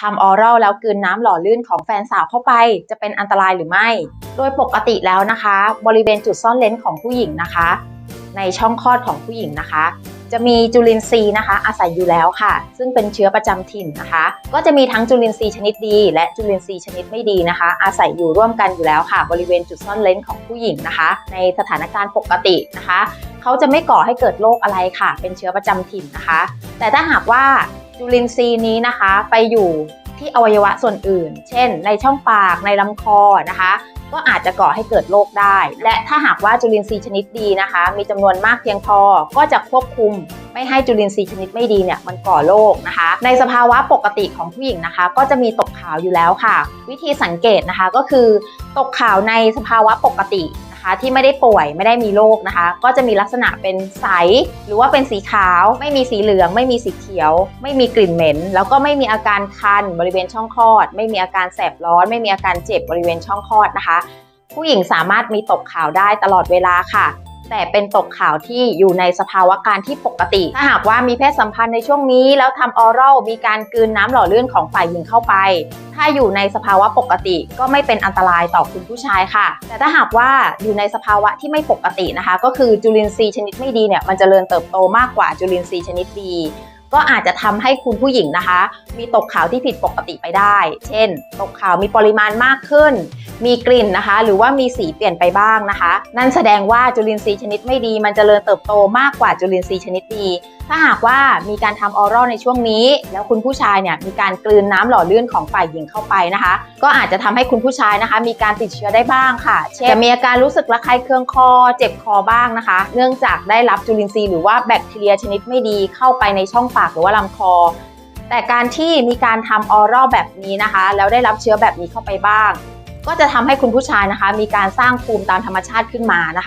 ทำออรัลแล้วกลืนน้ำหล่อลื่นของแฟนสาวเข้าไป จะเป็นอันตรายหรือไม่ โดยปกติแล้วนะคะ บริเวณจุดซ่อนเลนส์ของผู้หญิงนะคะ ในช่องคลอดของผู้หญิงนะคะ จะมีจุลินทรีย์นะคะ อาศัยอยู่แล้วค่ะ ซึ่งเป็นเชื้อประจำถิ่นนะคะ ก็จะมีทั้งจุลินทรีย์ชนิดดี และจุลินทรีย์ชนิดไม่ดีนะคะ อาศัยอยู่ร่วมกันอยู่แล้วค่ะ บริเวณจุดซ่อนเลนส์ของผู้หญิงนะคะ ในสถานการณ์ปกตินะคะ เขาจะไม่ก่อให้เกิดโรคอะไรค่ะ เป็นเชื้อประจำถิ่นนะคะ แต่ถ้าหากว่า จุลินทรีย์นี้นะคะไปอยู่ที่อวัยวะส่วนอื่น เช่น ในช่องปากในลำคอนะคะ ก็อาจจะก่อให้เกิดโรคได้ และถ้าหากว่าจุลินทรีย์ชนิดดีนะคะ มีจำนวนมากเพียงพอก็จะควบคุมไม่ให้จุลินทรีย์ชนิดไม่ดีเนี่ยมันก่อโรคนะคะ ในสภาวะปกติของผู้หญิงนะคะ ก็จะมีตกขาวอยู่แล้วค่ะ วิธีสังเกตนะคะก็คือ ตกขาวในสภาวะปกติ นะคะที่ไม่ได้ป่วยไม่ได้มีโรคนะคะ ก็จะมีลักษณะเป็นใส หรือว่าเป็นสีขาว ไม่มีสีเหลือง ไม่มีสีเขียว ไม่มีกลิ่นเหม็น แล้วก็ไม่มีอาการคันบริเวณช่องคลอด ไม่มีอาการแสบร้อน ไม่มีอาการเจ็บบริเวณช่องคลอดนะคะ ผู้หญิงสามารถมีตกขาวได้ตลอดเวลาค่ะ แต่เป็นตกขาวที่อยู่ในสภาวะการที่ปกติ ถ้าหากว่ามีเพศสัมพันธ์ในช่วงนี้ แล้วทำออรัลมีการกลืนน้ำหล่อเลื่อนของฝ่ายหญิงเข้าไป ถ้าอยู่ในสภาวะปกติก็ไม่เป็นอันตรายต่อคุณผู้ชายค่ะ แต่ถ้าหากว่าอยู่ในสภาวะที่ไม่ปกตินะคะ ก็คือจุลินทรีย์ชนิดไม่ดีเนี่ยมันจเจริญเติบโตมากกว่าจุลินทรีย์ชนิดดีก็อาจจะทำให้คุณผู้หญิงนะคะ มีตกขาวที่ผิดปกติไปได้ เช่น ตกขาวมีปริมาณมากขึ้น มีกลิ่นนะคะ หรือว่ามีสีเปลี่ยนไปบ้างนะคะ นั่นแสดงว่าจุลินทรีย์ชนิดไม่ดี มันจเจริญเติบโตมากกว่าจุลินทรีย์ชนิดดี ถ้าหากว่ามีการทำออรัลในช่วงนี้ แล้วคุณผู้ชายเนี่ยมีการกลืนน้ำหล่อลื่นของฝ่ายหญิงเข้าไปนะคะ ก็อาจจะทำให้คุณผู้ชายนะคะ มีการติดเชื้อได้บ้างค่ะเช่นจะมีอาการรู้สึกระคายเคืองคอ เจ็บคอบ้างนะคะ เนื่องจากได้รับจุลินทรีย์หรือว่าแบคทีเรียชนิดไม่ดีเข้าไปในช่องปากหรือว่าลำคอแต่การที่มีการทำออรัลแบบนี้นะคะ แล้วได้รับเชื้อแบบนี้เข้าไปบ้าง ก็จะทำให้คุณผู้ชายนะคะ มีการสร้างภูมิตามธรรมชาติขึ้นมานะคะ